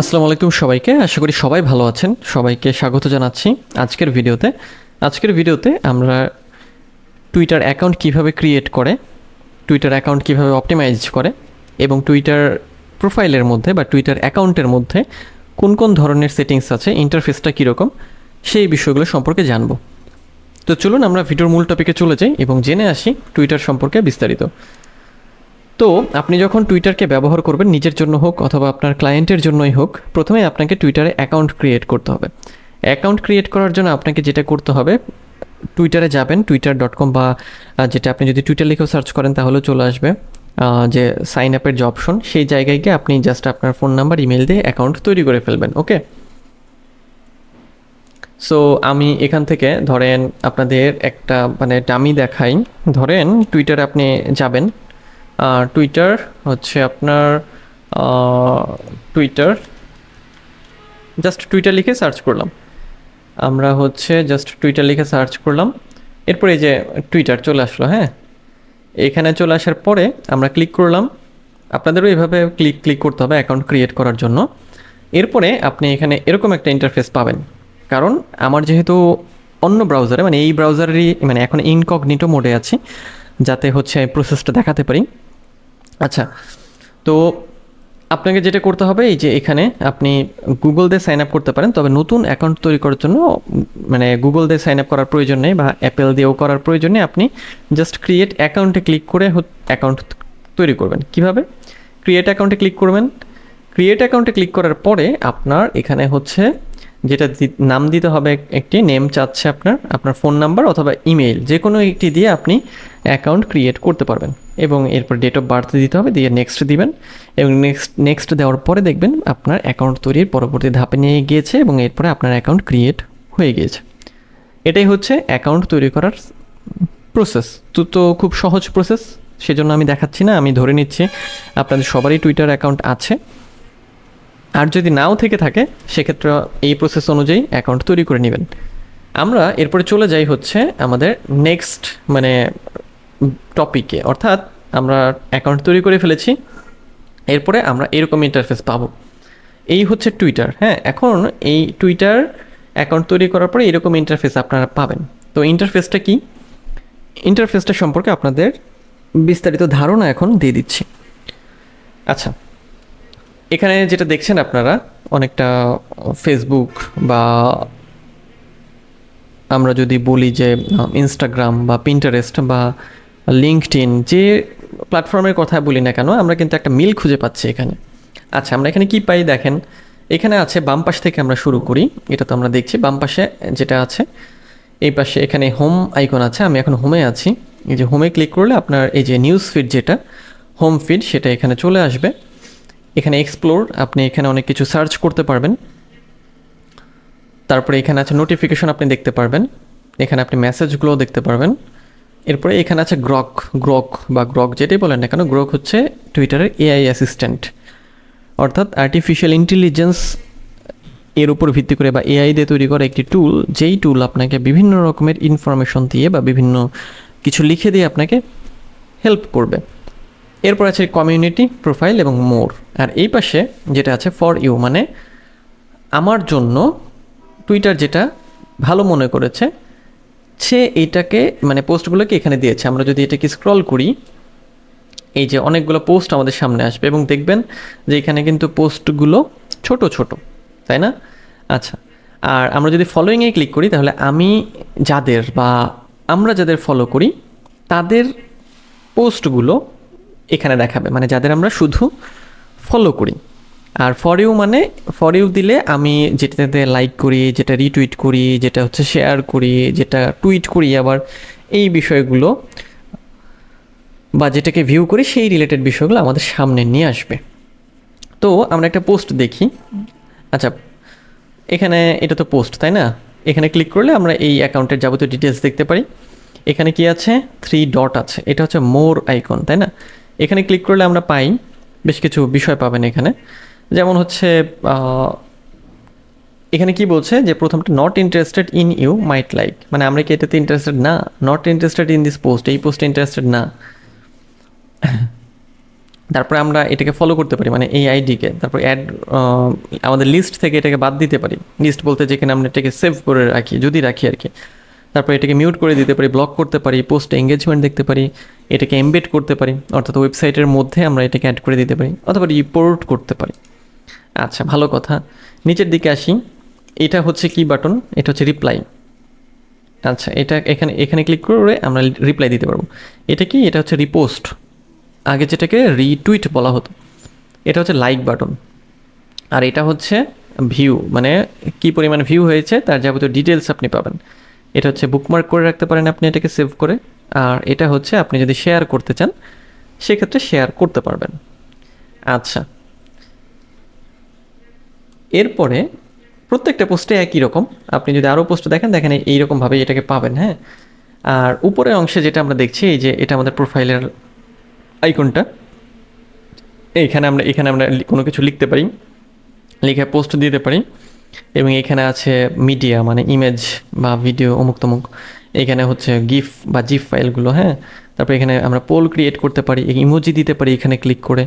আসসালামু আলাইকুম সবাইকে। আশা করি সবাই ভালো আছেন। সবাইকে স্বাগত জানাচ্ছি আজকের ভিডিওতে। আজকের ভিডিওতে আমরা টুইটার অ্যাকাউন্ট কীভাবে ক্রিয়েট করে টুইটার অ্যাকাউন্ট কীভাবে অপটিমাইজ করে এবং টুইটার প্রোফাইলের মধ্যে বা টুইটার অ্যাকাউন্টের মধ্যে কোন কোন ধরনের সেটিংস আছে ইন্টারফেসটা কীরকম, সেই বিষয়গুলো সম্পর্কে জানব। তো চলুন আমরা ভিডিওর মূল টপিকে চলে যাই এবং জেনে আসি টুইটার সম্পর্কে বিস্তারিত। তো আপনি যখন টুইটারকে ব্যবহার করবেন, নিজের জন্য হোক অথবা আপনার ক্লায়েন্টের জন্যই হোক, প্রথমে আপনাকে টুইটারে অ্যাকাউন্ট ক্রিয়েট করতে হবে। অ্যাকাউন্ট ক্রিয়েট করার জন্য আপনাকে যেটা করতে হবে টুইটারে যাবেন টুইটার ডট কম বা যেটা আপনি যদি টুইটার লিখেও সার্চ করেন, তাহলেও চলে আসবে যে সাইন আপের যে অপশন সেই জায়গায় গিয়ে আপনি জাস্ট আপনার ফোন নাম্বার ইমেল দিয়ে অ্যাকাউন্ট তৈরি করে ফেলবেন ওকে সো আমি এখান থেকে ধরেন আপনাদের একটা মানে ডামি দেখাই। ধরেন টুইটারে আপনি যাবেন টুইটার হচ্ছে আপনার টুইটার জাস্ট টুইটার লিখে সার্চ করলাম। আমরা হচ্ছে জাস্ট টুইটার লিখে সার্চ করলাম। এরপরে এই যে টুইটার চলে আসলো হ্যাঁ? এখানে চলে আসার পরে আমরা ক্লিক করলাম। আপনাদেরও এভাবে ক্লিক ক্লিক করতে হবে অ্যাকাউন্ট ক্রিয়েট করার জন্য। এরপরে আপনি এখানে এরকম একটা ইন্টারফেস পাবেন। কারণ আমার যেহেতু অন্য ব্রাউজারে মানে এই ব্রাউজারেরই মানে এখন ইনকগনিটো মোডে আছি, যাতে হচ্ছে প্রসেসটা দেখাতে পারি। আচ্ছা তো আপনাকে যেটা করতে হবে, এই যে এখানে আপনি গুগল দিয়ে সাইন আপ করতে পারেন, তবে নতুন অ্যাকাউন্ট তৈরি করার জন্য মানে গুগল দিয়ে সাইন আপ করার প্রয়োজন নেই বা অ্যাপেল দিয়েও করার প্রয়োজন নেই। আপনি জাস্ট ক্রিয়েট অ্যাকাউন্টে ক্লিক করে অ্যাকাউন্ট তৈরি করবেন। কীভাবে? ক্রিয়েট অ্যাকাউন্টে ক্লিক করবেন। ক্রিয়েট অ্যাকাউন্টে ক্লিক করার পরে আপনার এখানে হচ্ছে যেটা নাম দিতে হবে একটি নেম চাচ্ছে আপনার আপনার ফোন নাম্বার অথবা ইমেইল যে কোনো একটি দিয়ে আপনি অ্যাকাউন্ট ক্রিয়েট করতে পারবেন এবং এরপর ডেট অফ বার্থ দিতে হবে, দিয়ে নেক্সট দিবেন এবং নেক্সট নেক্সট দেওয়ার পরে দেখবেন আপনার অ্যাকাউন্ট তৈরির পরবর্তী ধাপে নিয়ে গিয়েছে এবং এরপরে আপনার অ্যাকাউন্ট ক্রিয়েট হয়ে গিয়েছে। এটাই হচ্ছে অ্যাকাউন্ট তৈরি করার প্রসেস তো তো খুব সহজ প্রসেস সেজন্য আমি দেখাচ্ছি না, আমি ধরে নিচ্ছি, আপনাদের সবারই টুইটার অ্যাকাউন্ট আছে। আর যদি নাও থেকে থাকে, সেক্ষেত্রে এই প্রসেস অনুযায়ী অ্যাকাউন্ট তৈরি করে নেবেন। আমরা এরপরে চলে যাই হচ্ছে আমাদের নেক্সট মানে টপিকে অর্থাৎ আমরা অ্যাকাউন্ট তৈরি করে ফেলেছি। এরপরে আমরা এরকম ইন্টারফেস পাবো। এই হচ্ছে টুইটার হ্যাঁ? এখন এই টুইটার অ্যাকাউন্ট তৈরি করার পরে এরকম ইন্টারফেস আপনারা পাবেন। তো ইন্টারফেসটা কি? ইন্টারফেসটা সম্পর্কে আপনাদের বিস্তারিত ধারণা এখন দিয়ে দিচ্ছি। আচ্ছা এখানে যেটা দেখছেন আপনারা, অনেকটা ফেসবুক বা আমরা যদি বলি যে ইনস্টাগ্রাম বা পিন্টারেস্ট বা লিঙ্কডইন যে প্ল্যাটফর্মের কথা বলি না কেন, আমরা কিন্তু একটা মিল খুঁজে পাচ্ছি এখানে। আচ্ছা আমরা এখানে কি পাই দেখেন? এখানে আছে বাম পাশ থেকে আমরা শুরু করি, এটা তো আমরা দেখছি। বাম পাশে যেটা আছে, এই পাশে এখানে হোম আইকন আছে, আমি এখন হোমে আছি। এই যে হোমে ক্লিক করলে আপনার এই যে নিউজ ফিড যেটা হোম ফিড সেটা এখানে চলে আসবে। এখানে এক্সপ্লোর আপনি এখানে অনেক কিছু সার্চ করতে পারবেন। তারপরে এখানে আছে নোটিফিকেশন আপনি দেখতে পারবেন। এখানে আপনি মেসেজগুলো দেখতে পারবেন। এরপরে এখানে আছে গ্রক গ্রক বা গ্রক যেটাই বলেন না কেন গ্রক হচ্ছে টুইটারের এআই অ্যাসিস্ট্যান্ট অর্থাৎ আর্টিফিশিয়াল ইন্টেলিজেন্স এর উপর ভিত্তি করে বা এআই দিয়ে তৈরি করা একটি টুল যেই টুল আপনাকে বিভিন্ন রকমের ইনফরমেশন দিয়ে বা বিভিন্ন কিছু লিখে দিয়ে আপনাকে হেল্প করবে। এরপর আছে কমিউনিটি প্রোফাইল এবং মোর আর এই পাশে যেটা আছে ফর ইউ মানে আমার জন্য টুইটার যেটা ভালো মনে করেছে, সে এইটাকে মানে পোস্টগুলোকে এখানে দিয়েছে। আমরা যদি এটাকে স্ক্রল করি, এই যে অনেকগুলো পোস্ট আমাদের সামনে আসবে এবং দেখবেন যে এখানে কিন্তু পোস্টগুলো ছোট ছোট, তাই না? আচ্ছা আর আমরা যদি ফলোয়িংয়ে ক্লিক করি, তাহলে আমি যাদের বা আমরা যাদের ফলো করি, তাদের পোস্টগুলো এখানে দেখাবে। মানে যাদের আমরা শুধু ফলো করি। আর ফর ইউ মানে ফর ইউ দিলে আমি যেটাতে লাইক করি, যেটা রিটুইট করি, যেটা হচ্ছে শেয়ার করি, যেটা টুইট করি, আবার এই বিষয়গুলো বা যেটাকে ভিউ করি, সেই রিলেটেড বিষয়গুলো আমাদের সামনে নিয়ে আসবে। তো আমরা একটা পোস্ট দেখি। আচ্ছা এখানে এটা তো পোস্ট তাই না? এখানে ক্লিক করলে আমরা এই অ্যাকাউন্টের যাবতীয় ডিটেলস দেখতে পারি। এখানে কি আছে? থ্রি ডট আছে। এটা হচ্ছে মোর আইকন তাই না? এখানে ক্লিক করলে আমরা পাই, বেশ কিছু বিষয় পাবেন এখানে। যেমন হচ্ছে এখানে কি বলছে যে প্রথমটা not interested in you might like মানে আমরা কি এটাতে ইন্টারেস্টেড না not interested in this post এই পোস্টে ইন্টারেস্টেড না। তারপরে আমরা এটাকে ফলো করতে পারি মানে এই আইডিকে তারপর অ্যাড আমাদের লিস্ট থেকে এটাকে বাদ দিতে পারি। লিস্ট বলতে যেখানে আমরা এটাকে সেভ করে রাখি, যদি রাখি আর কি। তারপর এটাকে মিউট করে দিতে পারি ব্লক করতে পারি পোস্ট এঙ্গেজমেন্ট দেখতে পারি, এটাকে এমবেড করতে পারি, অর্থাৎ ওয়েবসাইটের মধ্যে আমরা এটাকে অ্যাড করে দিতে পারি, অথবা রিপোর্ট করতে পারি। আচ্ছা ভালো কথা। নিচের দিকে আসি। এটা হচ্ছে কি বাটন এটা হচ্ছে রিপ্লাই আচ্ছা এটা এখানে এখানে ক্লিক করে আমরা রিপ্লাই দিতে পারব। এটা কি? এটা হচ্ছে রিপোস্ট আগে যেটাকে রিটুইট বলা হতো। এটা হচ্ছে লাইক বাটন আর এটা হচ্ছে ভিউ মানে কি পরিমাণ ভিউ হয়েছে, তার যাবতীয় ডিটেলস আপনি পাবেন। এটা হচ্ছে বুকমার্ক করে রাখতে পারেন আপনি এটাকে সেভ করে। আর এটা হচ্ছে আপনি যদি শেয়ার করতে চান, সেক্ষেত্রে শেয়ার করতে পারবেন। আচ্ছা। এরপরে প্রত্যেকটা পোস্টে একই রকম। আপনি যদি আরও পোস্ট দেখেন দেখেন এইরকমভাবে এটাকে পাবেন হ্যাঁ? আর উপরের অংশে যেটা আমরা দেখছি, এই যে এটা আমাদের প্রোফাইলের আইকনটা এইখানে আমরা এখানে আমরা কোনো কিছু লিখতে পারি। লিখে পোস্ট দিতে পারি। এবং এখানে আছে মিডিয়া মানে ইমেজ বা ভিডিও অমুক তমুক এখানে হচ্ছে গিফ বা জিফ ফাইলগুলো হ্যাঁ? তারপর এখানে আমরা পোল ক্রিয়েট করতে পারি ইমোজি দিতে পারি এখানে ক্লিক করে।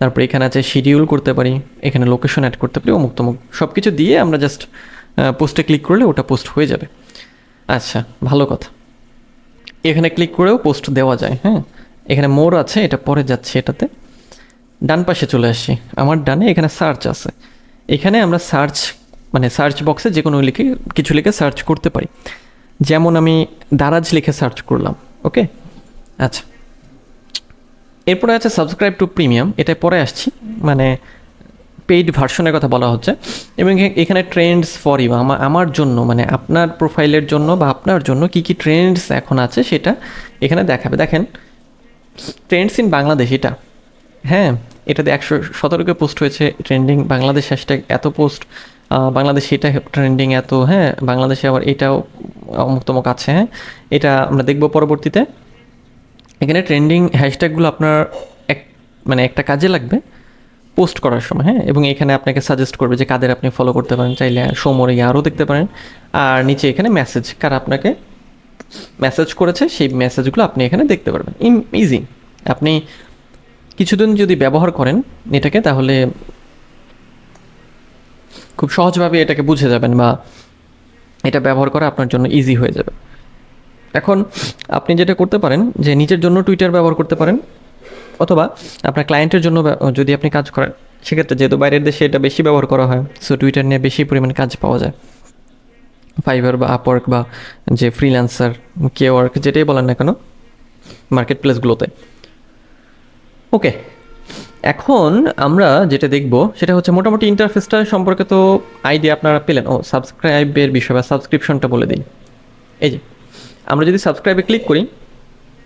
তারপর এখানে আছে শিডিউল করতে পারি, এখানে লোকেশন অ্যাড করতে পারি অমুক তমুক সব কিছু দিয়ে আমরা জাস্ট পোস্টে ক্লিক করলে ওটা পোস্ট হয়ে যাবে। আচ্ছা ভালো কথা। এখানে ক্লিক করেও পোস্ট দেওয়া যায় হ্যাঁ? এখানে মোর আছে, এটা পরে যাচ্ছে এটাতে। ডান পাশে চলে আসি। আমার ডানে এখানে সার্চ আছে। এখানে আমরা সার্চ মানে সার্চ বক্সে যে কোনো লিখে, কিছু লিখে সার্চ করতে পারি। যেমন আমি দারাজ লিখে সার্চ করলাম ওকে আচ্ছা। এরপরে আছে সাবস্ক্রাইব টু প্রিমিয়াম এটা পরে আসছি। মানে পেইড ভার্সনের কথা বলা হচ্ছে। এবং এখানে ট্রেন্ডস ফর ইউ আমার আমার জন্য মানে আপনার প্রোফাইলের জন্য বা আপনার জন্য কি কি ট্রেন্ডস এখন আছে সেটা এখানে দেখাবে। দেখেন ট্রেন্ডস ইন বাংলাদেশ এটা। হ্যাঁ এটাতে একশো সতেরোকে পোস্ট হয়েছে ট্রেন্ডিং বাংলাদেশ হ্যাশট্যাগ এত পোস্ট বাংলাদেশ এটা ট্রেন্ডিং এত হ্যাঁ বাংলাদেশে আবার এটাও অমুক তমুক আছে হ্যাঁ। এটা আমরা দেখব পরবর্তীতে। এখানে ট্রেন্ডিং হ্যাশট্যাগুলো আপনার এক মানে একটা কাজে লাগবে পোস্ট করার সময় হ্যাঁ। এবং এখানে আপনাকে সাজেস্ট করবে যে কাদের আপনি ফলো করতে পারেন, চাইলে সোমরে আরও দেখতে পারেন। আর নিচে এখানে মেসেজ কার আপনাকে মেসেজ করেছে, সেই মেসেজগুলো আপনি এখানে দেখতে পারবেন। ইজি আপনি কিছুদিন যদি ব্যবহার করেন এটাকে, তাহলে খুব সহজভাবে এটাকে বুঝে যাবেন বা এটা ব্যবহার করা আপনার জন্য ইজি হয়ে যাবে। এখন আপনি যেটা করতে পারেন যে নিজের জন্য টুইটার ব্যবহার করতে পারেন অথবা আপনার ক্লায়েন্টের জন্য যদি আপনি কাজ করেন, সেক্ষেত্রে যেহেতু বাইরের দেশে এটা বেশি ব্যবহার করা হয় সো টুইটার নিয়ে বেশি পরিমাণে কাজ পাওয়া যায়। ফাইবার বা আপওয়ার্ক বা যে ফ্রিল্যান্সার কে ওয়ার্ক যেটাই বলেন না কেন মার্কেট প্লেসগুলোতে ওকে এখন আমরা যেটা দেখব, সেটা হচ্ছে মোটামুটি ইন্টারফেসটা সম্পর্কে তো আইডিয়া আপনারা পেলেন। ও সাবস্ক্রাইবের বিষয় বা সাবস্ক্রিপশনটা বলে দিন। এই যে, আমরা যদি সাবস্ক্রাইবে ক্লিক করি,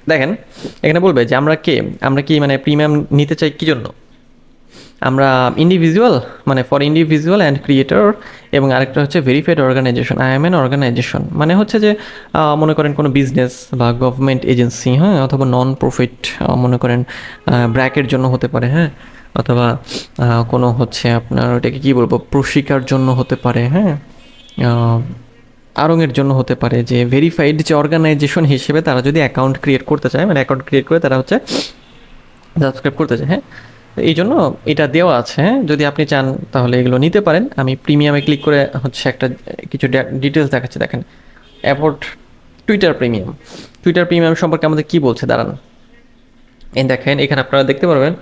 দেখেন, এখানে বলবে যে আমরা কে? আমরা কি মানে প্রিমিয়াম নিতে চাই কী জন্য? আমরা ইন্ডিভিজুয়াল মানে ফর ইন্ডিভিজুয়াল অ্যান্ড ক্রিয়েটর এবং আরেকটা হচ্ছে verified organization I am an organization মানে হচ্ছে যে মনে করেন কোনো বিজনেস বা গভর্নমেন্ট এজেন্সি হ্যাঁ অথবা নন প্রফিট মনে করেন ব্র্যাকের জন্য হতে পারে হ্যাঁ অথবা কোনো হচ্ছে আপনার ওটাকে কী বলব, প্রশিকার জন্য হতে পারে হ্যাঁ আরঙের জন্য হতে পারে যে ভেরিফাইড যে অর্গানাইজেশন হিসেবে তারা যদি অ্যাকাউন্ট ক্রিয়েট করতে চায় মানে অ্যাকাউন্ট ক্রিয়েট করে তারা হচ্ছে সাবস্ক্রাইব করতে চায় হ্যাঁ এই জন্য এটা দেওয়া আছে। যদি আপনি চান তাহলে এগুলো নিতে পারেন। আমি প্রিমিয়ামে ক্লিক করে হচ্ছে একটা কিছু ডিটেলস দেখাচ্ছি, দেখেন। About Twitter premium Twitter premium সম্পর্কে আমাদের কি বলছে? দাঁড়ান। এই দেখেন, এখানে আপনারা দেখতে পারবেন।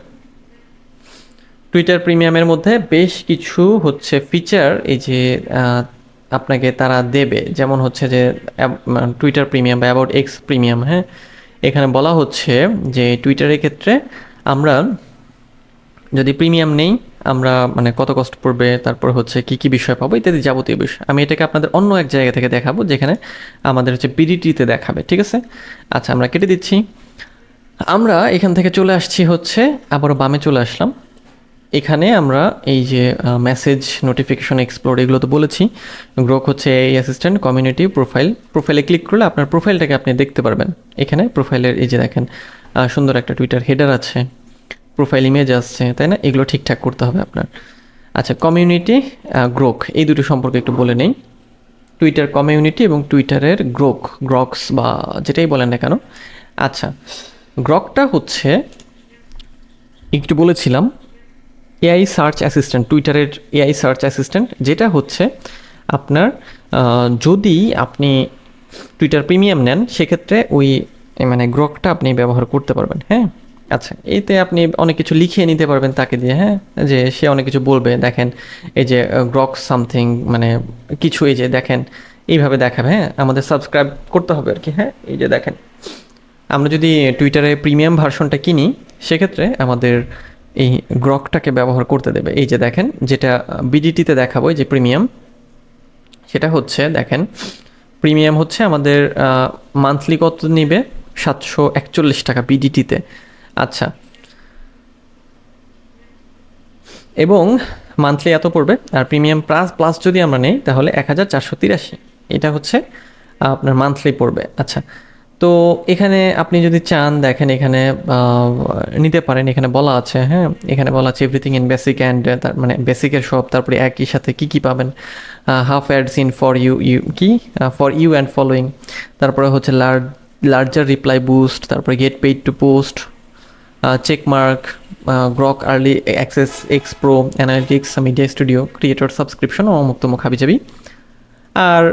টুইটার প্রিমিয়ামের মধ্যে বেশ কিছু হচ্ছে ফিচার এই যে আপনাকে তারা দেবে। যেমন হচ্ছে যে টুইটার প্রিমিয়াম বা অ্যাবাউট এক্স প্রিমিয়াম হ্যাঁ? এখানে বলা হচ্ছে যে টুইটারের ক্ষেত্রে আমরা যদি প্রিমিয়াম নেই, আমরা মানে কত কষ্ট পড়বে, তারপর হচ্ছে কি কি বিষয় পাবো ইত্যাদি যাবতীয় বিষয়। আমি এটাকে আপনাদের অন্য এক জায়গা থেকে দেখাবো, যেখানে আমাদের হচ্ছে বিডিটিতে দেখাবে, ঠিক আছে? আচ্ছা আমরা কেটে দিচ্ছি। আমরা এখান থেকে চলে আসছি হচ্ছে, আবারও বামে চলে আসলাম। এখানে আমরা এই যে মেসেজ নোটিফিকেশন এক্সপ্লোর এগুলো তো বলেছি। গ্রোক হচ্ছে এই অ্যাসিস্ট্যান্ট কমিউনিটি প্রোফাইল প্রোফাইলে ক্লিক করলে আপনার প্রোফাইলটাকে আপনি দেখতে পারবেন। এখানে প্রোফাইলের এই যে দেখেন সুন্দর একটা টুইটার হেডার আছে। প্রোফাইল ইমেজ আসছে, তাই না? এগুলো ঠিকঠাক করতে হবে আপনার। আচ্ছা কমিউনিটি গ্রোক এই দুটো সম্পর্কে একটু বলে নেই। টুইটার কমিউনিটি এবং টুইটারের গ্রোক গ্রক্স বা যেটাই বলেন না কেন। আচ্ছা গ্রকটা হচ্ছে, একটু বলেছিলাম এআই সার্চ অ্যাসিস্ট্যান্ট টুইটারের এআই সার্চ অ্যাসিস্ট্যান্ট যেটা হচ্ছে আপনার যদি আপনি টুইটার প্রিমিয়াম নেন, সেক্ষেত্রে ওই মানে গ্রকটা আপনি ব্যবহার করতে পারবেন হ্যাঁ? আচ্ছা এতে আপনি অনেক কিছু লিখিয়ে নিতে পারবেন তাকে দিয়ে হ্যাঁ? যে সে অনেক কিছু বলবে, দেখেন, এই যে গ্রক সামথিং মানে কিছু এই যে, দেখেন, এইভাবে দেখাবে হ্যাঁ? আমাদের সাবস্ক্রাইব করতে হবে আর কি হ্যাঁ? এই যে, দেখেন, আমরা যদি টুইটারে প্রিমিয়াম ভার্সনটা কিনি, সেক্ষেত্রে আমাদের এই গ্রকটাকে ব্যবহার করতে দেবে। এই যে, দেখেন, যেটা বিডিটিতে দেখাবো, এই যে প্রিমিয়াম সেটা হচ্ছে, দেখেন প্রিমিয়াম হচ্ছে আমাদের মান্থলি কত নিবে? সাতশো একচল্লিশ টাকা বিডিটিতে আচ্ছা। এবং মান্থলি এত পড়বে, আর প্রিমিয়াম প্লাস প্লাস যদি আমরা নেই, তাহলে এক হাজার চারশো তিরাশি। এটা হচ্ছে আপনার মান্থলি পড়বে। আচ্ছা। তো এখানে আপনি যদি চান, দেখেন এখানে নিতে পারেন, এখানে বলা আছে হ্যাঁ এখানে বলা আছে এভরিথিং ইন বেসিক অ্যান্ড তার মানে বেসিকের সব, তারপরে একই সাথে কি কি পাবেন? Half ads in for you you কি? ফর ইউ অ্যান্ড ফলোয়িং তারপরে হচ্ছে লার্জ লার্জার রিপ্লাই বুস্ট তারপরে get paid to post check mark Grok early access X pro analytics media studio creator subscription ও মুক্তমুখ হাবিজাবি আর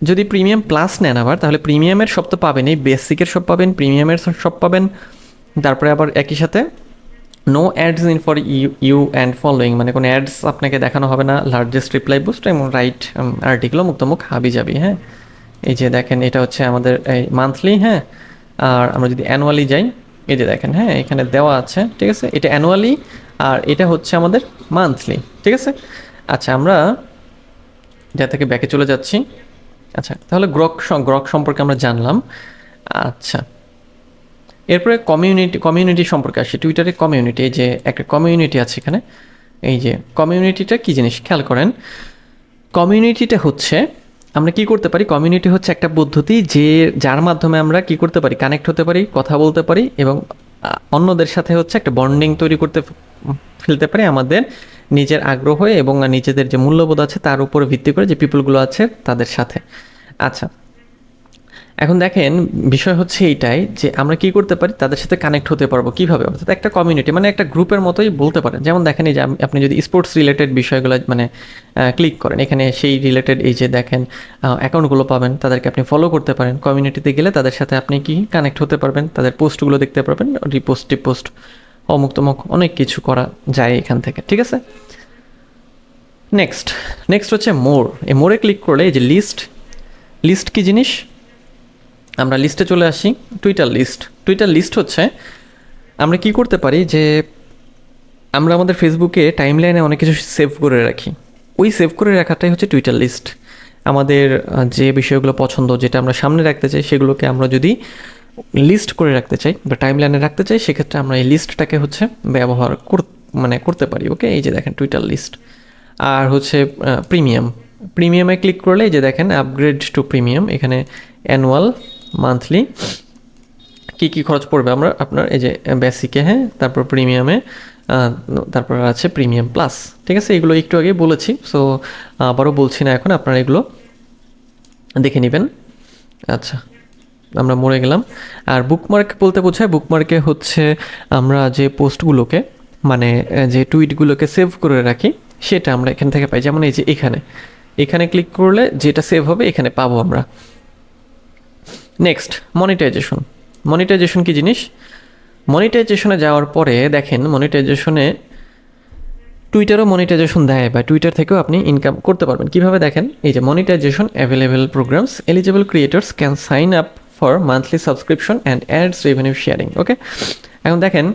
যদি প্রিমিয়াম প্লাস নেন আবার, তাহলে প্রিমিয়ামের সব তো পাবেনই বেসিকের সব পাবেন প্রিমিয়ামের সব পাবেন। তারপরে আবার একই সাথে no ads in for you you and following মানে কোনো অ্যাডস আপনাকে দেখানো হবে না লার্জেস্ট রিপ্লাই বুস্ট এবং রাইট আর্টিকেলও মুক্তমুখ হাবি যাবি হ্যাঁ? এই যে দেখেন, এটা হচ্ছে আমাদের এই মান্থলি হ্যাঁ? আর আমরা যদি অ্যানুয়ালি যাই এই যে দেখেন হ্যাঁ এখানে দেওয়া আছে, ঠিক আছে? এটা অ্যানুয়ালি আর এটা হচ্ছে আমাদের মান্থলি ঠিক আছে? আচ্ছা আমরা যা থেকে ব্যাকে চলে যাচ্ছি আচ্ছা তাহলে গ্রক গ্রক সম্পর্কে আমরা জানলাম। আচ্ছা এরপরে কমিউনিটি কমিউনিটি সম্পর্কে আসি টুইটারে কমিউনিটি এই যে একটা কমিউনিটি আছে এখানে, এই যে কমিউনিটিটা কি জিনিস? খেয়াল করেন কমিউনিটিটা হচ্ছে আমরা কি করতে পারি? কমিউনিটি হচ্ছে একটা পদ্ধতি যে যার মাধ্যমে আমরা কি করতে পারি? কানেক্ট হতে পারি, কথা বলতে পারি এবং অন্যদের সাথে হচ্ছে একটা বন্ডিং তৈরি করতে ফেলতে পারি আমাদের নিজের আগ্রহ এবং নিজেদের যে মূল্যবোধ আছে তার উপর ভিত্তি করে যে পিপলগুলো আছে তাদের সাথে। আচ্ছা এখন দেখেন, বিষয় হচ্ছে এইটাই যে আমরা কি করতে পারি? তাদের সাথে কানেক্ট হতে পারব কীভাবে? অর্থাৎ একটা কমিউনিটি মানে একটা গ্রুপের মতোই বলতে পারেন। যেমন দেখেন এই যে আপনি যদি স্পোর্টস রিলেটেড বিষয়গুলো মানে ক্লিক করেন, এখানে সেই রিলেটেড এই যে দেখেন অ্যাকাউন্টগুলো পাবেন, তাদেরকে আপনি ফলো করতে পারেন। কমিউনিটিতে গেলে তাদের সাথে আপনি কি কানেক্ট হতে পারবেন? তাদের পোস্টগুলো দেখতে পারবেন রিপোস্ট টিপোস্ট অমুক তমুক অনেক কিছু করা যায় এখান থেকে, ঠিক আছে? নেক্সট নেক্সট হচ্ছে মোর এই মোরে ক্লিক করলে এই যে লিস্ট লিস্ট কি জিনিস? আমরা লিস্টে চলে আসি টুইটার লিস্ট টুইটার লিস্ট হচ্ছে, আমরা কি করতে পারি যে, আমরা আমাদের ফেসবুকে টাইম লাইনে অনেক কিছু সেভ করে রাখি। ওই সেভ করে রাখাটাই হচ্ছে টুইটার লিস্ট আমাদের যে বিষয়গুলো পছন্দ, যেটা আমরা সামনে রাখতে চাই, সেগুলোকে আমরা যদি লিস্ট করে রাখতে চাই, বা টাইম লাইনে রাখতে চাই, সেক্ষেত্রে আমরা এই লিস্টটাকে হচ্ছে ব্যবহার কর মানে করতে পারি ওকে এই যে দেখেন টুইটার লিস্ট আর হচ্ছে প্রিমিয়াম প্রিমিয়ামে ক্লিক করলে এই যে দেখেন আপগ্রেড টু প্রিমিয়াম এখানে অ্যানুয়াল মান্থলি কি কি খরচ পড়বে আমরা আপনার, এই যে বেসিকে হ্যাঁ তারপর প্রিমিয়ামে তারপর আছে প্রিমিয়াম প্লাস ঠিক আছে? এগুলো একটু আগে বলেছি সো আবারও বলছি না এখন, আপনারা এগুলো দেখে নেবেন। আচ্ছা আমরা মরে গেলাম। আর বুকমার্ক বলতে বোঝায় বুকমার্কে হচ্ছে আমরা যে পোস্টগুলোকে মানে যে টুইটগুলোকে সেভ করে রাখি, সেটা আমরা এখান থেকে পাই। যেমন এই যে এখানে এখানে ক্লিক করলে যেটা সেভ হবে, এখানে পাবো আমরা। নেক্সট মনিটাইজেশন মনিটাইজেশন কি জিনিস? মনিটাইজেশনে যাওয়ার পরে দেখেন মনিটাইজেশনে টুইটারও মনিটাইজেশন দেয় বা টুইটার থেকেও আপনি ইনকাম করতে পারবেন। কীভাবে দেখেন? এই যে monetization available programs eligible creators can sign up for monthly subscription and ads revenue sharing okay এখন দেখেন,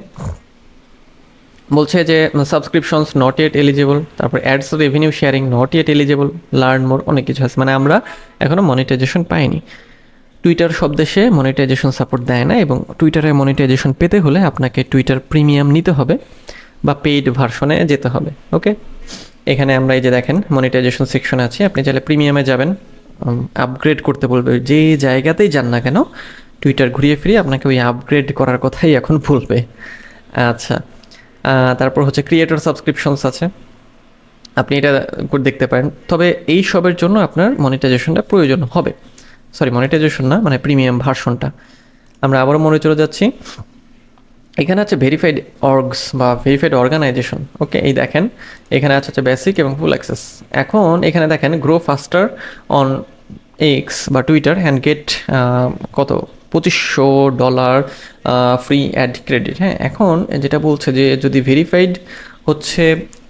বলছে যে সাবস্ক্রিপশনস নট ইয়েট এলিজিবল তারপর ads revenue sharing not yet eligible learn more অনেক কিছু আছে। মানে আমরা এখনও মনিটাইজেশন পাইনি। টুইটার সব দেশে মনিটাইজেশন সাপোর্ট দেয় না এবং টুইটারে মনিটাইজেশন পেতে হলে আপনাকে টুইটার প্রিমিয়াম নিতে হবে বা পেইড ভার্সনে যেতে হবে ওকে এখানে আমরা এই যে দেখেন মনিটাইজেশন সেকশন আছে। আপনি চাইলে প্রিমিয়ামে যাবেন আপগ্রেড করতে বলবে। যে জায়গাতেই যান না কেন টুইটার ঘুরিয়ে ফিরিয়ে আপনাকে ওই আপগ্রেড করার কথাই এখন ভুলবে আচ্ছা তারপর হচ্ছে ক্রিয়েটর সাবস্ক্রিপশনস আছে। আপনি এটা দেখতে পারেন। তবে এই সবের জন্য আপনার মনিটাইজেশনটা প্রয়োজন হবে। সরি মনিটাইজেশন না মানে প্রিমিয়াম ভার্সনটা। আমরা আবারও মনে চলে যাচ্ছি। এখানে আছে ভেরিফাইড অর্গস বা ভেরিফাইড অর্গানাইজেশন ওকে এই দেখেন। এখানে আছে হচ্ছে বেসিক এবং ফুল অ্যাক্সেস এখন এখানে দেখেন গ্রো ফাস্টার অন এক্স বা টুইটার অ্যান্ড গেট কত? পঁচিশশো ডলার ফ্রি অ্যাড ক্রেডিট হ্যাঁ? এখন যেটা বলছে যে যদি ভেরিফাইড হচ্ছে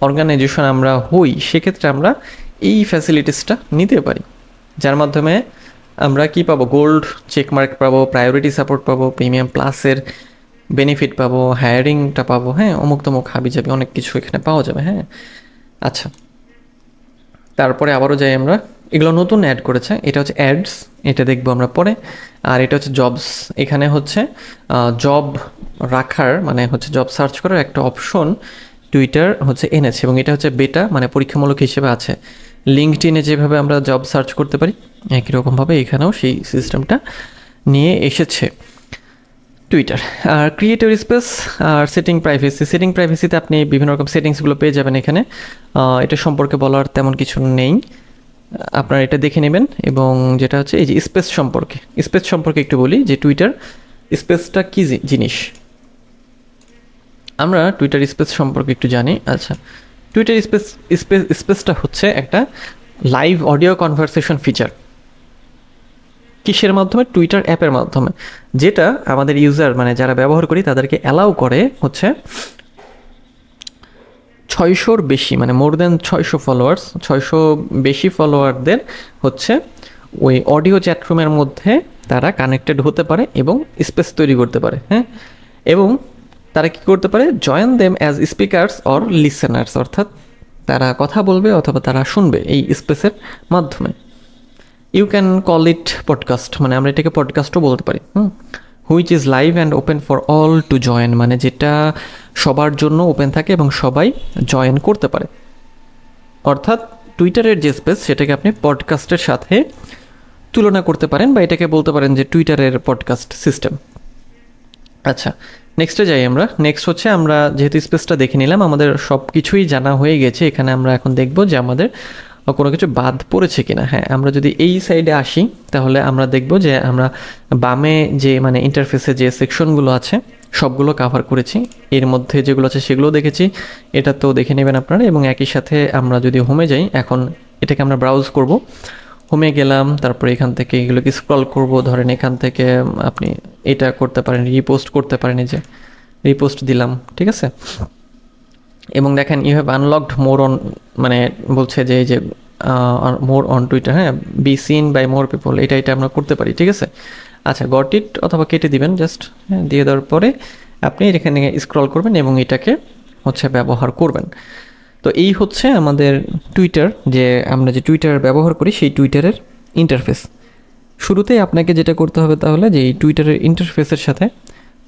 অর্গানাইজেশন আমরা হই, সেক্ষেত্রে আমরা এই ফ্যাসিলিটিসটা নিতে পারি। যার মাধ্যমে আমরা কি পাবো? গোল্ড চেকমার্ক পাবো প্রায়োরিটি সাপোর্ট পাবো প্রিমিয়াম প্লাসের বেনিফিট পাবো হায়ারিংটা পাবো হ্যাঁ অমুক তমুক হাবি যাবে অনেক কিছু এখানে পাওয়া যাবে হ্যাঁ। আচ্ছা। তারপরে আবারও যাই আমরা। এগুলো নতুন অ্যাড করেছে, এটা হচ্ছে অ্যাডস এটা দেখব আমরা পরে। আর এটা হচ্ছে জবস এখানে হচ্ছে জব রাখার মানে হচ্ছে জব সার্চ করার একটা অপশন টুইটার হচ্ছে এনেছে, এবং এটা হচ্ছে বেটা মানে পরীক্ষামূলক হিসেবে আছে। লিঙ্কড ইনে যেভাবে আমরা জব সার্চ করতে পারি একই রকমভাবে এখানেও সেই সিস্টেমটা নিয়ে এসেছে টুইটার আর ক্রিয়েটিভ স্পেস আর সেটিং প্রাইভেসি সেটিং প্রাইভেসিতে আপনি বিভিন্ন রকম সেটিংসগুলো পেয়ে যাবেন এখানে। এটা সম্পর্কে বলার তেমন কিছু নেই। আপনারা এটা দেখে নেবেন এবং যেটা হচ্ছে এই যে স্পেস সম্পর্কে। স্পেস সম্পর্কে একটু বলি যে টুইটার স্পেসটা কী জিনিস? আমরা টুইটার স্পেস সম্পর্কে একটু জানি। আচ্ছা টুইটার স্পেস স্পেস স্পেসটা হচ্ছে একটা লাইভ অডিও কনভারসেশন ফিচার কিসের মাধ্যমে? টুইটার অ্যাপের মাধ্যমে। যেটা আমাদের ইউজার মানে যারা ব্যবহার করি, তাদেরকে অ্যালাউ করে হচ্ছে ছয়শোর বেশি মানে মোর দেন ছয়শো ফলোয়ার্স ছয়শো বেশি ফলোয়ারদের হচ্ছে ওই অডিও চ্যাটরুমের মধ্যে তারা কানেক্টেড হতে পারে এবং স্পেস তৈরি করতে পারে হ্যাঁ? এবং তারা কি করতে পারে? Join them as speakers or listeners অর্থাৎ তারা কথা বলবে অথবা তারা শুনবে এই স্পেসের মাধ্যমে। You can call it podcast মানে আমরা এটাকে পডকাস্টও বলতে পারি, হুম? Which is live and open for all to join মানে যেটা সবার জন্য ওপেন থাকে এবং সবাই জয়েন করতে পারে। অর্থাৎ টুইটারের যে স্পেস সেটাকে আপনি পডকাস্টের সাথে তুলনা করতে পারেন বা এটাকে বলতে পারেন যে টুইটারের পডকাস্ট সিস্টেম আচ্ছা নেক্সটে যাই আমরা। নেক্সট হচ্ছে আমরা যেহেতু স্পেসটা দেখে নিলাম, আমাদের সব কিছুই জানা হয়ে গেছে। এখানে আমরা এখন দেখব যে আমাদের কোনো কিছু বাদ পড়েছে কিনা হ্যাঁ আমরা যদি এই সাইডে আসি, তাহলে আমরা দেখব যে আমরা বামে যে মানে ইন্টারফেসে যে সেকশনগুলো আছে, সবগুলো কাভার করেছি। এর মধ্যে যেগুলো আছে সেগুলোও দেখেছি। এটা তো দেখে নেবেন আপনারা এবং একই সাথে আমরা যদি হোমে যাই, এখন এটাকে আমরা ব্রাউজ করব। হোমে গেলাম, তারপরে এখান থেকে এগুলোকে স্ক্রল করব। ধরেন এখান থেকে আপনি এটা করতে পারেন রিপোস্ট করতে পারেন, এই যে রিপোস্ট দিলাম, ঠিক আছে? এবং দেখেন you have unlocked more on মানে বলছে যে, এই যে মোর অন টুইটার হ্যাঁ? Be seen by more people এটা এটা আমরা করতে পারি, ঠিক আছে? আচ্ছা গট ইট অথবা কেটে দিবেন জাস্ট হ্যাঁ দিয়ে দেওয়ার পরে আপনি এখানে স্ক্রল করবেন এবং এটাকে হচ্ছে ব্যবহার করবেন। তো এই হচ্ছে আমাদের টুইটার যে আমরা যে টুইটার ব্যবহার করি, সেই টুইটারের ইন্টারফেস শুরুতেই আপনাকে যেটা করতে হবে তাহলে যে, এই টুইটারের ইন্টারফেসের সাথে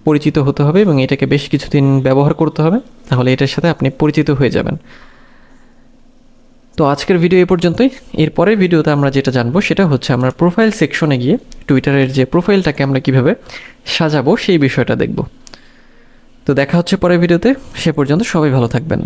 পরিচিত হতে হবে এবং এটাকে বেশ কিছুদিন ব্যবহার করতে হবে, তাহলে এটার সাথে আপনি পরিচিত হয়ে যাবেন। তো আজকের ভিডিও এ পর্যন্তই। এরপরের ভিডিওতে আমরা যেটা জানব সেটা হচ্ছে আমরা প্রোফাইল সেকশনে গিয়ে টুইটারের যে প্রোফাইলটাকে আমরা কীভাবে সাজাবো সেই বিষয়টা দেখব। তো দেখা হচ্ছে পরের ভিডিওতে। সে পর্যন্ত সবাই ভালো থাকবেন।